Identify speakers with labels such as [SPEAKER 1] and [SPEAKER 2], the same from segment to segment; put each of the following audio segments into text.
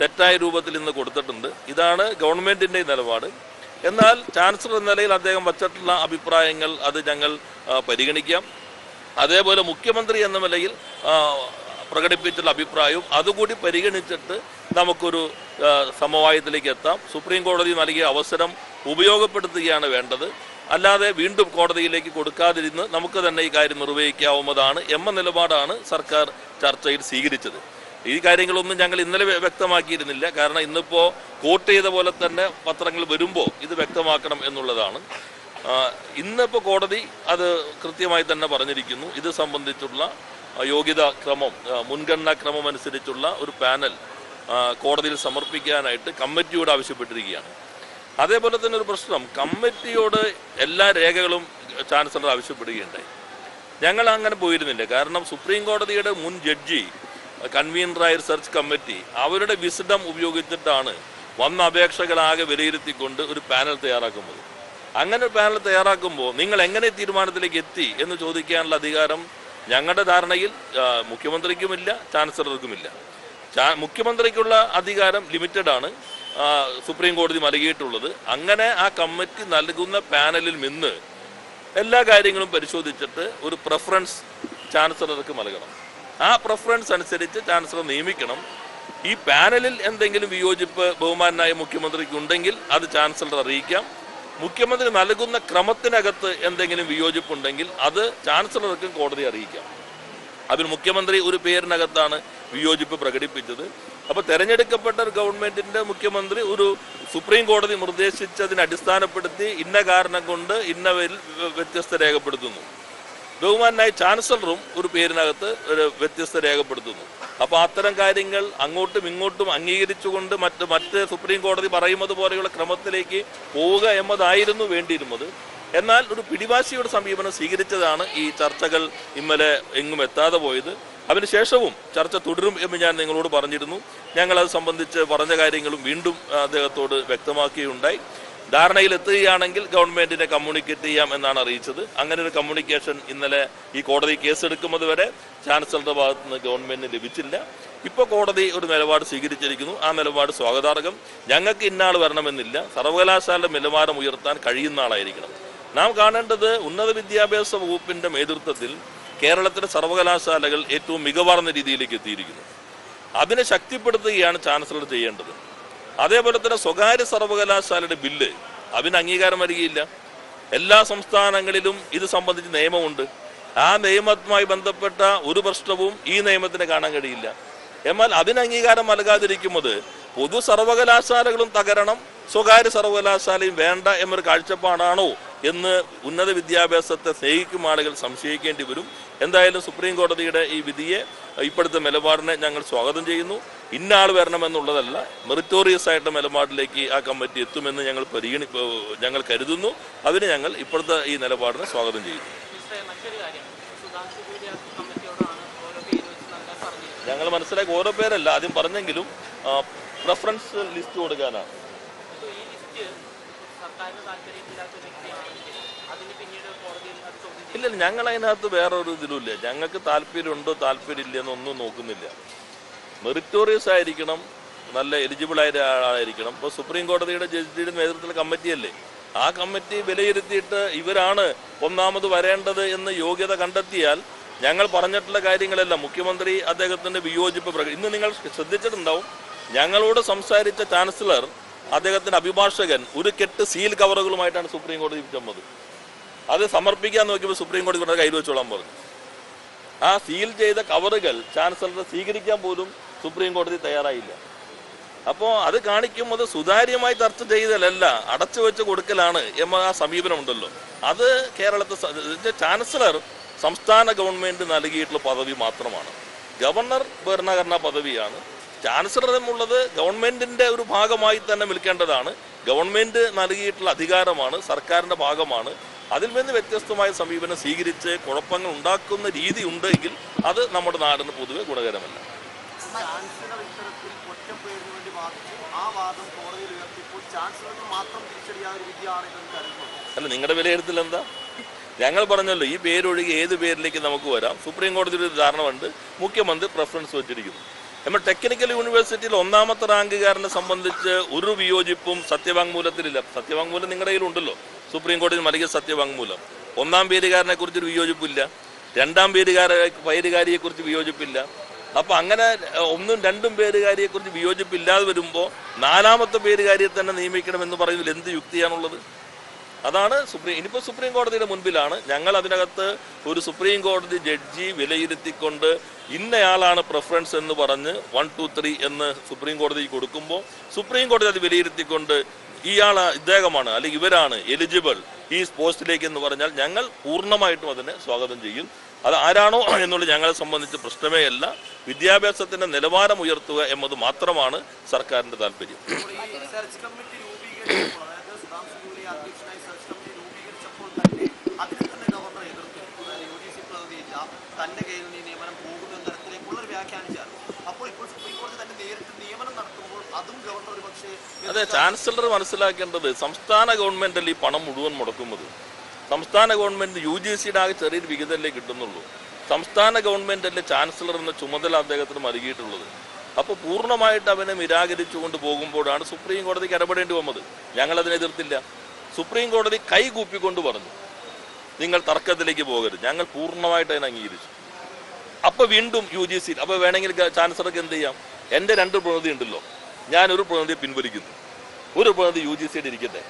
[SPEAKER 1] തെറ്റായ രൂപത്തിൽ ഇന്ന് കൊടുത്തിട്ടുണ്ട്. ഇതാണ് ഗവൺമെന്റിന്റെ നിലപാട്. എന്നാൽ ചാൻസലർ എന്ന നിലയിൽ അദ്ദേഹം വച്ചിട്ടുള്ള അഭിപ്രായങ്ങൾ അത് ഞങ്ങൾ പരിഗണിക്കാം. അതേപോലെ മുഖ്യമന്ത്രി എന്ന നിലയിൽ പ്രകടിപ്പിച്ചിട്ടുള്ള അഭിപ്രായവും അതുകൂടി പരിഗണിച്ചിട്ട് നമുക്കൊരു സമവായത്തിലേക്ക് എത്താം. സുപ്രീം കോടതി നൽകിയ അവസരം ഉപയോഗപ്പെടുത്തുകയാണ് വേണ്ടത്. അല്ലാതെ വീണ്ടും കോടതിയിലേക്ക് കൊടുക്കാതിരുന്ന് നമുക്ക് തന്നെ ഈ കാര്യം നിർവഹിക്കാവുന്നതാണ് എന്ന നിലപാടാണ് സർക്കാർ ചർച്ചയിൽ സ്വീകരിച്ചത്. ഈ കാര്യങ്ങളൊന്നും ഞങ്ങൾ ഇന്നലെ വ്യക്തമാക്കിയിരുന്നില്ല. കാരണം ഇന്നിപ്പോൾ കോട്ട് ചെയ്ത പോലെ തന്നെ പത്രങ്ങൾ വരുമ്പോൾ ഇത് വ്യക്തമാക്കണം എന്നുള്ളതാണ്. ഇന്നിപ്പോൾ കോടതി അത് കൃത്യമായി തന്നെ പറഞ്ഞിരിക്കുന്നു. ഇത് സംബന്ധിച്ചുള്ള യോഗ്യതാ ക്രമം മുൻഗണനാ ക്രമം അനുസരിച്ചുള്ള ഒരു പാനൽ കോടതിയിൽ സമർപ്പിക്കാനായിട്ട് കമ്മിറ്റിയോട് ആവശ്യപ്പെട്ടിരിക്കുകയാണ്. അതേപോലെ തന്നെ ഒരു പ്രശ്നം കമ്മിറ്റിയോട് എല്ലാ രേഖകളും ചാൻസലർ ആവശ്യപ്പെടുകയുണ്ടായി. ഞങ്ങൾ അങ്ങനെ പോയിരുന്നില്ല. കാരണം സുപ്രീം കോടതിയുടെ മുൻ ജഡ്ജി കൺവീനറായ സെർച്ച് കമ്മിറ്റി അവരുടെ വിസിഡം ഉപയോഗിച്ചിട്ടാണ് വന്ന അപേക്ഷകളാകെ വിലയിരുത്തിക്കൊണ്ട് ഒരു പാനൽ തയ്യാറാക്കുന്നത്. അങ്ങനെ ഒരു പാനൽ തയ്യാറാക്കുമ്പോൾ നിങ്ങൾ എങ്ങനെ തീരുമാനത്തിലേക്ക് എത്തി എന്ന് ചോദിക്കാനുള്ള അധികാരം ഞങ്ങളുടെ ധാരണയിൽ മുഖ്യമന്ത്രിക്കുമില്ല ചാൻസലർക്കുമില്ല. മുഖ്യമന്ത്രിക്കുള്ള അധികാരം ലിമിറ്റഡ് ആണ് സുപ്രീം കോടതി നൽകിയിട്ടുള്ളത്. അങ്ങനെ ആ കമ്മിറ്റി നൽകുന്ന പാനലിൽ നിന്ന് എല്ലാ കാര്യങ്ങളും പരിശോധിച്ചിട്ട് ഒരു പ്രഫറൻസ് ചാൻസലർക്ക് നൽകണം. ആ പ്രിഫറൻസ് അനുസരിച്ച് ചാൻസലർ നിയമിക്കണം. ഈ പാനലിൽ എന്തെങ്കിലും വിയോജിപ്പ് ബഹുമാനായ മുഖ്യമന്ത്രിക്ക് ഉണ്ടെങ്കിൽ അത് ചാൻസലർ അറിയിക്കാം. മുഖ്യമന്ത്രി നൽകുന്ന ക്രമത്തിനകത്ത് എന്തെങ്കിലും വിയോജിപ്പുണ്ടെങ്കിൽ അത് ചാൻസലർക്കും കോടതി അറിയിക്കാം. അതിൽ മുഖ്യമന്ത്രി ഒരു പേരിനകത്താണ് വിയോജിപ്പ് പ്രകടിപ്പിച്ചത്. അപ്പൊ തെരഞ്ഞെടുക്കപ്പെട്ട ഒരു ഗവൺമെന്റിന്റെ മുഖ്യമന്ത്രി ഒരു സുപ്രീം കോടതി നിർദ്ദേശിച്ചതിനെ അടിസ്ഥാനപ്പെടുത്തി ഇന്ന കാരണം കൊണ്ട് ഇന്നവരിൽ വ്യത്യസ്ത രേഖപ്പെടുത്തുന്നു. ബഹുമാനായ ചാൻസലറും ഒരു പേരിനകത്ത് ഒരു വ്യത്യസ്ത രേഖപ്പെടുത്തുന്നു. അപ്പോൾ അത്തരം കാര്യങ്ങൾ അങ്ങോട്ടും ഇങ്ങോട്ടും അംഗീകരിച്ചുകൊണ്ട് മറ്റ് മറ്റ് സുപ്രീം കോടതി പറയുന്നത് പോലെയുള്ള ക്രമത്തിലേക്ക് പോവുക എന്നതായിരുന്നു വേണ്ടിയിരുന്നത്. എന്നാൽ ഒരു പിടിവാശിയുടെ സമീപനം സ്വീകരിച്ചതാണ് ഈ ചർച്ചകൾ ഇന്നലെ എങ്ങും എത്താതെ പോയത്. അതിനുശേഷവും ചർച്ച തുടരും എന്ന് ഞാൻ നിങ്ങളോട് പറഞ്ഞിരുന്നു. ഞങ്ങൾ അത് സംബന്ധിച്ച് പറഞ്ഞ കാര്യങ്ങളും വീണ്ടും അദ്ദേഹത്തോട് വ്യക്തമാക്കുകയുണ്ടായി ധാരണയിൽ എത്തുകയാണെങ്കിൽ ഗവൺമെന്റിനെ കമ്മ്യൂണിക്കേറ്റ് ചെയ്യാം എന്നാണ് അറിയിച്ചത്. അങ്ങനെ ഒരു കമ്മ്യൂണിക്കേഷൻ ഇന്നലെ ഈ കോടതി കേസെടുക്കുന്നത് വരെ ചാൻസലറുടെ ഭാഗത്ത് നിന്ന് ഗവൺമെന്റിന് ലഭിച്ചില്ല. ഇപ്പോൾ കോടതി ഒരു നിലപാട് സ്വീകരിച്ചിരിക്കുന്നു. ആ നിലപാട് സ്വാഗതാർഹം. ഞങ്ങൾക്ക് ഇന്നാൾ വരണമെന്നില്ല. സർവകലാശാല നിലവാരം ഉയർത്താൻ കഴിയുന്ന ആളായിരിക്കണം. നാം കാണേണ്ടത് ഉന്നത വിദ്യാഭ്യാസ വകുപ്പിന്റെ നേതൃത്വത്തിൽ കേരളത്തിലെ സർവകലാശാലകൾ ഏറ്റവും മികവാർന്ന രീതിയിലേക്ക് എത്തിയിരിക്കുന്നു. അതിനെ ശക്തിപ്പെടുത്തുകയാണ് ചാൻസലർ ചെയ്യേണ്ടത്. അതേപോലെ തന്നെ സ്വകാര്യ സർവകലാശാലയുടെ ബില്ല് അതിന് അംഗീകാരം വരികയില്ല. എല്ലാ സംസ്ഥാനങ്ങളിലും ഇത് സംബന്ധിച്ച് നിയമമുണ്ട്. ആ നിയമവുമായി ബന്ധപ്പെട്ട ഒരു പ്രശ്നവും ഈ നിയമത്തിന് കാണാൻ കഴിയില്ല. എന്നാൽ അതിന് അംഗീകാരം നൽകാതിരിക്കുന്നത് പൊതു സർവകലാശാലകളും തകരണം സ്വകാര്യ സർവകലാശാലയും വേണ്ട എന്നൊരു കാഴ്ചപ്പാടാണോ എന്ന് ഉന്നത വിദ്യാഭ്യാസത്തെ സ്നേഹിക്കും ആളുകൾ സംശയിക്കേണ്ടി വരും. എന്തായാലും സുപ്രീം കോടതിയുടെ ഈ വിധിയെ ഇപ്പോഴത്തെ നിലപാടിനെ ഞങ്ങൾ സ്വാഗതം ചെയ്യുന്നു. ഇന്ന ആൾ വരണമെന്നുള്ളതല്ല മെറിറ്റോറിയസ് ആയിട്ട് നിലപാടിലേക്ക് ആ കമ്മിറ്റി എത്തുമെന്ന് ഞങ്ങൾ പരിഗണി ഞങ്ങൾ കരുതുന്നു. അതിന് ഞങ്ങൾ ഇപ്പോഴത്തെ ഈ നിലപാടിനെ സ്വാഗതം ചെയ്യുന്നു. ഞങ്ങൾ മനസ്സിലാക്കി ഓരോ പേരല്ല ആദ്യം പറഞ്ഞെങ്കിലും പ്രിഫറൻസ് ലിസ്റ്റ് കൊടുക്കാനാണ്. ഇല്ല ഞങ്ങൾ അതിനകത്ത് വേറെ ഒരു ഇതിലുമില്ല ഞങ്ങൾക്ക് താല്പര്യമുണ്ടോ താല്പര്യമില്ല എന്നൊന്നും നോക്കുന്നില്ല. മെറിറ്റോറിയസ് ആയിരിക്കണം നല്ല എലിജിബിൾ ആയ ആളായിരിക്കണം ഇപ്പോൾ സുപ്രീം കോടതിയുടെ ജഡ്ജിയുടെ നേതൃത്വത്തിലുള്ള കമ്മിറ്റിയല്ലേ ആ കമ്മിറ്റി വിലയിരുത്തിയിട്ട് ഇവരാണ് ഒന്നാമത് വരേണ്ടത് എന്ന് യോഗ്യത കണ്ടെത്തിയാൽ ഞങ്ങൾ പറഞ്ഞിട്ടുള്ള കാര്യങ്ങളെല്ലാം മുഖ്യമന്ത്രി അദ്ദേഹത്തിന്റെ വിയോജിപ്പ് പ്രക- ഇന്ന് നിങ്ങൾ ശ്രദ്ധിച്ചിട്ടുണ്ടാവും. ഞങ്ങളോട് സംസാരിച്ച ചാൻസലർ അദ്ദേഹത്തിന്റെ അഭിഭാഷകൻ ഒരു കെട്ട് സീൽ കവറുകളുമായിട്ടാണ് സുപ്രീം കോടതി ചെന്നത് അത് സമർപ്പിക്കാൻ നോക്കിയപ്പോൾ സുപ്രീം കോടതി കയ്യിൽ വെച്ചോളാൻ പറഞ്ഞു. ആ സീൽ ചെയ്ത കവറുകൾ ചാൻസലറെ സ്വീകരിക്കാൻ പോലും സുപ്രീം കോടതി തയ്യാറായില്ല. അപ്പോ അത് കാണിക്കുമ്പോൾ സുതാര്യമായി ചർച്ച ചെയ്തലല്ല അടച്ചു വെച്ച് കൊടുക്കലാണ് എന്ന ആ സമീപനമുണ്ടല്ലോ. അത് കേരളത്തെ ചാൻസലർ സംസ്ഥാന ഗവൺമെന്റ് നൽകിയിട്ടുള്ള പദവി മാത്രമാണ്. ഗവർണർ ഭരണഘടനാ പദവിയാണ്. ചാൻസലർ എന്നുള്ളത് ഗവൺമെന്റിന്റെ ഒരു ഭാഗമായി തന്നെ നിൽക്കേണ്ടതാണ്. ഗവൺമെന്റ് നൽകിയിട്ടുള്ള അധികാരമാണ് സർക്കാരിന്റെ ഭാഗമാണ്. അതിൽ നിന്ന് വ്യത്യസ്തമായ സമീപനം സ്വീകരിച്ച് കുഴപ്പങ്ങൾ ഉണ്ടാക്കുന്ന രീതി ഉണ്ടെങ്കിൽ അത് നമ്മുടെ നാടിന് പൊതുവെ ഗുണകരമല്ല.
[SPEAKER 2] ചാൻസലർ ഇത്തരത്തിൽ ഒറ്റപ്പേരിന് വേണ്ടി വാദിച്ചു. ആ വാദം കോടതിയിൽ ഉയർത്തിയപ്പോൾ ചാൻസലർക്ക് മാത്രം തിരിച്ചടിയായ ഒരു വിധിയാണ് കരുതുന്നു.
[SPEAKER 1] അല്ല നിങ്ങളുടെ വിലയിരുത്തൽ എന്താ? ഞങ്ങൾ പറഞ്ഞല്ലോ ഈ പേരൊഴികെ ഏത് പേരിലേക്ക് നമുക്ക് വരാം? സുപ്രീം കോടതി ഒരു ധാരണമുണ്ട് മുഖ്യമന്ത്രി പ്രിഫറൻസ് വെച്ചിരിക്കുന്നു. നമ്മൾ ടെക്നിക്കൽ യൂണിവേഴ്സിറ്റിയിൽ ഒന്നാമത്തെ റാങ്കുകാരനെ സംബന്ധിച്ച് ഒരു വിയോജിപ്പും സത്യവാങ്മൂലത്തിലില്ല. സത്യവാങ്മൂലം നിങ്ങളുടെ കയ്യിലുണ്ടല്ലോ. സുപ്രീം കോടതി നൽകിയ സത്യവാങ്മൂലം. ഒന്നാം പേരുകാരനെ കുറിച്ചൊരു വിയോജിപ്പില്ല. രണ്ടാം പേരുകാരെ പേരുകാരിയെ കുറിച്ച് വിയോജിപ്പില്ല. അപ്പൊ അങ്ങനെ ഒന്നും രണ്ടും പേരുകാരിയെ കുറിച്ച് വിയോജിപ്പില്ലാതെ വരുമ്പോൾ നാലാമത്തെ പേരുകാരിയെ തന്നെ നിയമിക്കണമെന്ന് പറയുന്നതിൽ എന്ത് യുക്തിയാണുള്ളത്? അതാണ് സുപ്രീം ഇനിയിപ്പോൾ സുപ്രീം കോടതിയുടെ മുൻപിലാണ്. ഞങ്ങൾ അതിനകത്ത് ഒരു സുപ്രീം കോടതി ജഡ്ജി വിലയിരുത്തിക്കൊണ്ട് ഇന്നയാളാണ് പ്രിഫറൻസ് എന്ന് പറഞ്ഞ് വൺ ടു ത്രീ എന്ന് സുപ്രീം കോടതിക്ക് കൊടുക്കുമ്പോൾ സുപ്രീം കോടതി അത് വിലയിരുത്തിക്കൊണ്ട് ഇയാൾ ഇദ്ദേഹമാണ് അല്ലെങ്കിൽ ഇവരാണ് എലിജിബിൾ ഈ പോസ്റ്റിലേക്ക് എന്ന് പറഞ്ഞാൽ ഞങ്ങൾ പൂർണമായിട്ടും അതിനെ സ്വാഗതം ചെയ്യും. അത് ആരാണോ എന്നുള്ളത് ഞങ്ങളെ സംബന്ധിച്ച് പ്രശ്നമേ അല്ല. വിദ്യാഭ്യാസത്തിന്റെ നിലവാരം ഉയർത്തുക എന്നത് മാത്രമാണ് സർക്കാരിന്റെ താല്പര്യം.
[SPEAKER 2] തന്റെ കയ്യിൽ നിന്ന് നിയമനം പോകുന്ന തരത്തിലേക്കുള്ള ഒരു വ്യാഖ്യാനിച്ചായിരുന്നു അപ്പോൾ ഇപ്പോൾ സുപ്രീം കോടതി തന്നെ നേരിട്ട് നിയമനം നടത്തുമ്പോൾ അതും ഗവർണർ പക്ഷേ
[SPEAKER 1] അതെ ചാൻസലർ മനസ്സിലാക്കേണ്ടത് സംസ്ഥാന ഗവൺമെന്റല്ലേ ഈ പണം മുഴുവൻ മുടക്കുന്നത്? സംസ്ഥാന ഗവൺമെന്റ് യു ജി സിയുടെ ആകെ ചെറിയൊരു വിഹിതമല്ലേ കിട്ടുന്നുള്ളൂ. സംസ്ഥാന ഗവൺമെന്റല്ലേ ചാൻസലർ എന്ന ചുമതല അദ്ദേഹത്തിന് നൽകിയിട്ടുള്ളത്. അപ്പോൾ പൂർണമായിട്ട് അവനെ നിരാകരിച്ചുകൊണ്ട് പോകുമ്പോഴാണ് സുപ്രീം കോടതിക്ക് ഇടപെടേണ്ടി വന്നത്. ഞങ്ങൾ അതിനെ എതിർത്തില്ല. സുപ്രീം കോടതി കൈകൂപ്പിക്കൊണ്ട് പറഞ്ഞു നിങ്ങൾ തർക്കത്തിലേക്ക് പോകരുത്. ഞങ്ങൾ പൂർണമായിട്ട് അതിനെ അംഗീകരിച്ചു. അപ്പൊ വീണ്ടും യു ജി സി അപ്പൊ വേണമെങ്കിൽ ചാൻസലർക്ക് എന്ത് ചെയ്യാം? എന്റെ രണ്ട് പ്രതിനിധി ഉണ്ടല്ലോ ഞാനൊരു പ്രതിനിധിയെ പിൻവലിക്കുന്നു. ഒരു പ്രതിനിധി യു ജി സിയുടെ ഇരിക്കട്ടെ.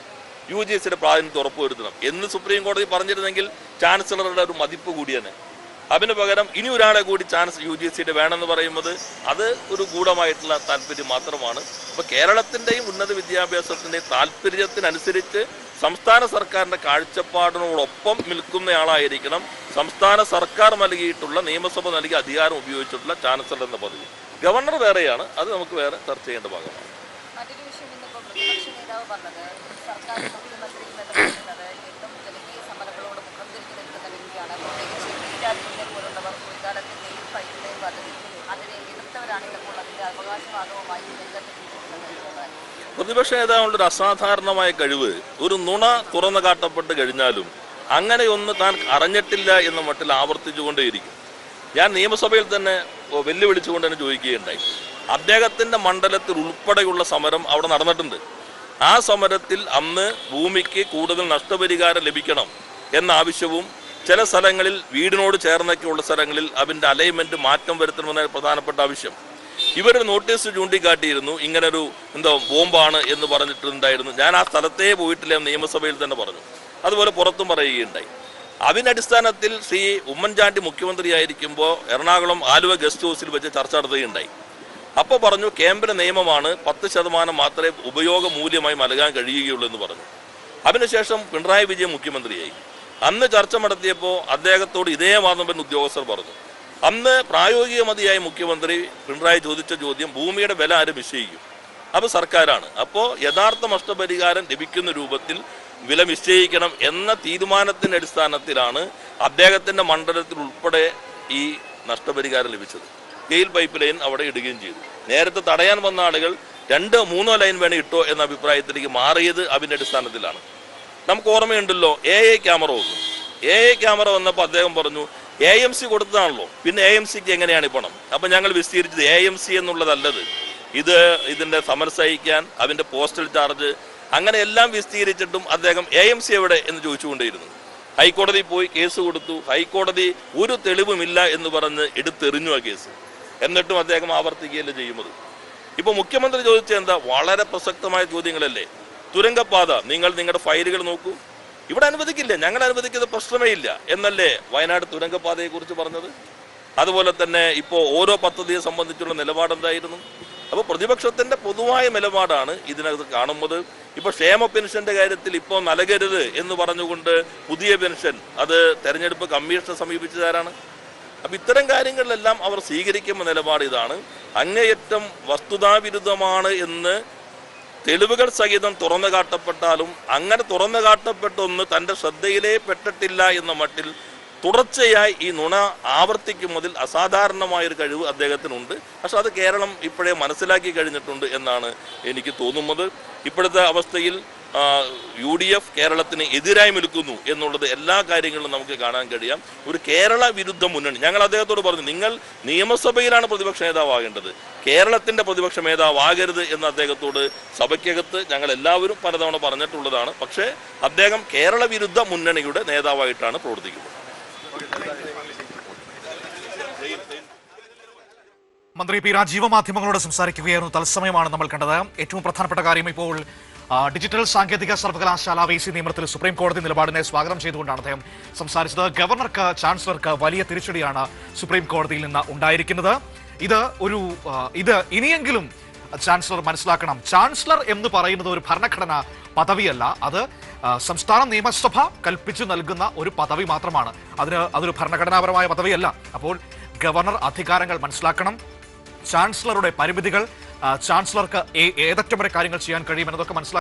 [SPEAKER 1] യു ജി എസിന്റെ പ്രാതിനിധ്യം ഉറപ്പുവരുത്തണം എന്ന് സുപ്രീം കോടതി പറഞ്ഞിരുന്നെങ്കിൽ ചാൻസലറുടെ ഒരു മതിപ്പ് കൂടിയാണ് അതിന് പകരം ഇനി ഒരാളെ കൂടി ചാൻസ് യു ജി സിയുടെ വേണമെന്ന് പറയുന്നത് അത് ഒരു ഗൂഢമായിട്ടുള്ള താല്പര്യം മാത്രമാണ്. അപ്പൊ കേരളത്തിന്റെയും ഉന്നത വിദ്യാഭ്യാസത്തിന്റെയും താല്പര്യത്തിനനുസരിച്ച് സംസ്ഥാന സർക്കാരിന്റെ കാഴ്ചപ്പാടിനോടൊപ്പം നിൽക്കുന്നയാളായിരിക്കണം. സംസ്ഥാന സർക്കാർ നൽകിയിട്ടുള്ള നിയമസഭ നൽകിയ അധികാരം ഉപയോഗിച്ചിട്ടുള്ള ചാൻസലർ എന്ന പദവി. ഗവർണർ വേറെയാണ്. അത് നമുക്ക് വേറെ ചർച്ച ചെയ്യേണ്ട ഭാഗമാണ്.
[SPEAKER 3] പ്രതിപക്ഷ നേതാവ്
[SPEAKER 1] പ്രതിപക്ഷ നേതാവിന്റെ ഒരു അസാധാരണമായ കഴിവ് ഒരു നുണ തുറന്നു കാട്ടപ്പെട്ട് കഴിഞ്ഞാലും അങ്ങനെയൊന്ന് താൻ അറിഞ്ഞിട്ടില്ല എന്ന മട്ടിൽ ആവർത്തിച്ചുകൊണ്ടേയിരിക്കും. ഞാൻ നിയമസഭയിൽ തന്നെ വെല്ലുവിളിച്ചുകൊണ്ട് തന്നെ ചോദിക്കുകയുണ്ടായി. അദ്ദേഹത്തിന്റെ മണ്ഡലത്തിൽ ഉൾപ്പെടെയുള്ള സമരം അവിടെ നടന്നിട്ടുണ്ട്. ആ സമരത്തിൽ അന്ന് ഭൂമിക്ക് കൂടുതൽ നഷ്ടപരിഹാരം ലഭിക്കണം എന്ന ആവശ്യവും ചില സ്ഥലങ്ങളിൽ വീടിനോട് ചേർന്നൊക്കെയുള്ള സ്ഥലങ്ങളിൽ അതിന്റെ അലൈൻമെന്റ് മാറ്റം വരുത്തണമെന്ന പ്രധാനപ്പെട്ട ആവശ്യം. ഇവർ നോട്ടീസ് ചൂണ്ടിക്കാട്ടിയിരുന്നു. ഇങ്ങനൊരു എന്തോ ബോംബാണ് എന്ന് പറഞ്ഞിട്ടുണ്ടായിരുന്നു. ഞാൻ ആ സ്ഥലത്തേ പോയിട്ടില്ല നിയമസഭയിൽ തന്നെ പറഞ്ഞു. അതുപോലെ പുറത്തും പറയുകയുണ്ടായി. അതിനടിസ്ഥാനത്തിൽ ശ്രീ ഉമ്മൻചാണ്ടി മുഖ്യമന്ത്രിയായിരിക്കുമ്പോൾ എറണാകുളം ആലുവ ഗസ്റ്റ് ഹൗസിൽ വെച്ച് ചർച്ച നടത്തുകയുണ്ടായി. അപ്പോൾ പറഞ്ഞു കേന്ദ്ര നിയമമാണ് പത്ത് ശതമാനം മാത്രമേ ഉപയോഗ മൂല്യമായി നൽകാൻ കഴിയുകയുള്ളൂ എന്ന് പറഞ്ഞു. അതിനുശേഷം പിണറായി വിജയൻ മുഖ്യമന്ത്രിയായി. അന്ന് ചർച്ച നടത്തിയപ്പോൾ അദ്ദേഹത്തോട് ഇതേ വാദം പിന്നെ ഉദ്യോഗസ്ഥർ പറഞ്ഞു. അന്ന് പ്രായോഗികമതിയായ മുഖ്യമന്ത്രി പിണറായി ചോദിച്ച ചോദ്യം ഭൂമിയുടെ വില ആരും നിശ്ചയിക്കും? അപ്പോൾ സർക്കാരാണ്. അപ്പോൾ യഥാർത്ഥ നഷ്ടപരിഹാരം ലഭിക്കുന്ന രൂപത്തിൽ വില നിശ്ചയിക്കണം എന്ന തീരുമാനത്തിന്റെ അടിസ്ഥാനത്തിലാണ് അദ്ദേഹത്തിന്റെ മണ്ഡലത്തിൽ ഉൾപ്പെടെ ഈ നഷ്ടപരിഹാരം ലഭിച്ചത്. ഗെയിൽ പൈപ്പ് ലൈൻ അവിടെ ഇടുകയും ചെയ്തു. നേരത്തെ തടയാൻ വന്ന ആളുകൾ രണ്ടോ മൂന്നോ ലൈൻ വേണേ ഇട്ടോ എന്ന അഭിപ്രായത്തിലേക്ക് മാറിയത് അതിന്റെ അടിസ്ഥാനത്തിലാണ്. നമുക്ക് ഓർമ്മയുണ്ടല്ലോ എ എ ക്യാമറ വന്നു. എ എ ക്യാമറ വന്നപ്പോൾ അദ്ദേഹം പറഞ്ഞു എ എം സി കൊടുത്തതാണല്ലോ. പിന്നെ എ എം സിക്ക് എങ്ങനെയാണ് പണം? അപ്പം ഞങ്ങൾ വിസ്തീരിച്ചത് എ എം സി എന്നുള്ളതല്ലത്. ഇത് ഇതിന്റെ സമരസഹിക്കാൻ അതിന്റെ പോസ്റ്റൽ ചാർജ് അങ്ങനെ എല്ലാം വിസ്തീരിച്ചിട്ടും അദ്ദേഹം എ എം സി എവിടെ എന്ന് ചോദിച്ചുകൊണ്ടേയിരുന്നു. ഹൈക്കോടതി പോയി കേസ് കൊടുത്തു. ഹൈക്കോടതി ഒരു തെളിവുമില്ല എന്ന് പറഞ്ഞ് എടുത്തെറിഞ്ഞു ആ കേസ്. എന്നിട്ടും അദ്ദേഹം ആവർത്തിക്കുകയല്ലേ ചെയ്യുന്നത്? ഇപ്പൊ മുഖ്യമന്ത്രി ചോദിച്ച എന്താ? വളരെ പ്രസക്തമായ ചോദ്യങ്ങളല്ലേ? തുരങ്കപാത നിങ്ങൾ നിങ്ങളുടെ ഫയലുകൾ നോക്കൂ. ഇവിടെ അനുവദിക്കില്ല. ഞങ്ങൾ അനുവദിക്കുന്ന പ്രശ്നമേ ഇല്ല. എന്നല്ലേ വയനാട് തുരങ്കപാതയെ കുറിച്ച് പറഞ്ഞത്? അതുപോലെ തന്നെ ഇപ്പോൾ ഓരോ പദ്ധതിയെ സംബന്ധിച്ചുള്ള നിലപാടെന്തായിരുന്നു അപ്പോൾ പ്രതിപക്ഷത്തിന്റെ പൊതുവായ നിലപാടാണ് ഇതിനകത്ത് കാണുന്നത്. ഇപ്പൊ ക്ഷേമ പെൻഷന്റെ കാര്യത്തിൽ ഇപ്പോൾ നൽകരുത് എന്ന് പറഞ്ഞുകൊണ്ട് പുതിയ പെൻഷൻ അത് തെരഞ്ഞെടുപ്പ് കമ്മീഷനെ സമീപിച്ചതാരാണ്? അപ്പൊ ഇത്തരം കാര്യങ്ങളിലെല്ലാം അവർ സ്വീകരിക്കുന്ന നിലപാട് ഇതാണ്. അങ്ങേയറ്റം വസ്തുതാവിരുദ്ധമാണ് എന്ന് തെളിവുകൾ സഹിതം തുറന്നു കാട്ടപ്പെട്ടാലും അങ്ങനെ തുറന്നു കാട്ടപ്പെട്ടൊന്ന് തന്റെ ശ്രദ്ധയിലേ പെട്ടിട്ടില്ല എന്ന മട്ടിൽ തുടർച്ചയായി ഈ നുണ ആവർത്തിക്കുന്നതിൽ അസാധാരണമായൊരു കഴിവ് അദ്ദേഹത്തിനുണ്ട്. പക്ഷെ അത് കേരളം ഇപ്പോഴേ മനസ്സിലാക്കി കഴിഞ്ഞിട്ടുണ്ട് എന്നാണ് എനിക്ക് തോന്നുന്നത്. ഇപ്പോഴത്തെ അവസ്ഥയിൽ യു ഡി എഫ് കേരളത്തിന് എതിരായി നിൽക്കുന്നു എന്നുള്ളത് എല്ലാ കാര്യങ്ങളിലും നമുക്ക് കാണാൻ കഴിയാം. ഒരു കേരള വിരുദ്ധ മുന്നണി. ഞങ്ങൾ അദ്ദേഹത്തോട് പറഞ്ഞു നിങ്ങൾ നിയമസഭയിലാണ് പ്രതിപക്ഷ നേതാവാകേണ്ടത്. കേരളത്തിന്റെ പ്രതിപക്ഷ നേതാവാകരുത് എന്ന് അദ്ദേഹത്തോട് സഭയ്ക്കകത്ത് ഞങ്ങൾ എല്ലാവരും പലതവണ പറഞ്ഞിട്ടുള്ളതാണ്. പക്ഷേ അദ്ദേഹം കേരള വിരുദ്ധ മുന്നണിയുടെ നേതാവായിട്ടാണ് പ്രവർത്തിക്കുന്നത്.
[SPEAKER 4] മന്ത്രി പി രാജീവ മാധ്യമങ്ങളോട് സംസാരിക്കുകയായിരുന്നു. തത്സമയമാണ് നമ്മൾ കണ്ടത്. ഏറ്റവും പ്രധാനപ്പെട്ട കാര്യം ഇപ്പോൾ ഡിജിറ്റൽ സാങ്കേതിക സർവകലാശാല വി സി നിയമത്തിൽ സുപ്രീം കോടതി നിലപാടിനെ സ്വാഗതം ചെയ്തുകൊണ്ടാണ് അദ്ദേഹം സംസാരിച്ചത്. ഗവർണർക്ക് ചാൻസലർക്ക് വലിയ തിരിച്ചടിയാണ് സുപ്രീം കോടതിയിൽ നിന്ന് ഉണ്ടായിരിക്കുന്നത്. ഇത് ഒരു ഇത് ഇനിയെങ്കിലും ചാൻസലർ മനസ്സിലാക്കണം. ചാൻസലർ എന്ന് പറയുന്നത് ഒരു ഭരണഘടന പദവിയല്ല. അത് സംസ്ഥാന നിയമസഭ കൽപ്പിച്ചു നൽകുന്ന ഒരു പദവി മാത്രമാണ്. അതിന് അതൊരു ഭരണഘടനാപരമായ പദവിയല്ല. അപ്പോൾ ഗവർണർ അധികാരങ്ങൾ മനസ്സിലാക്കണം. ചാൻസലറുടെ പരിമിതികൾ ചാൻസലർക്ക് ഏതറ്റം വരെ കാര്യങ്ങൾ ചെയ്യാൻ കഴിയുമെന്നതൊക്കെ മനസ്സിലാക്കി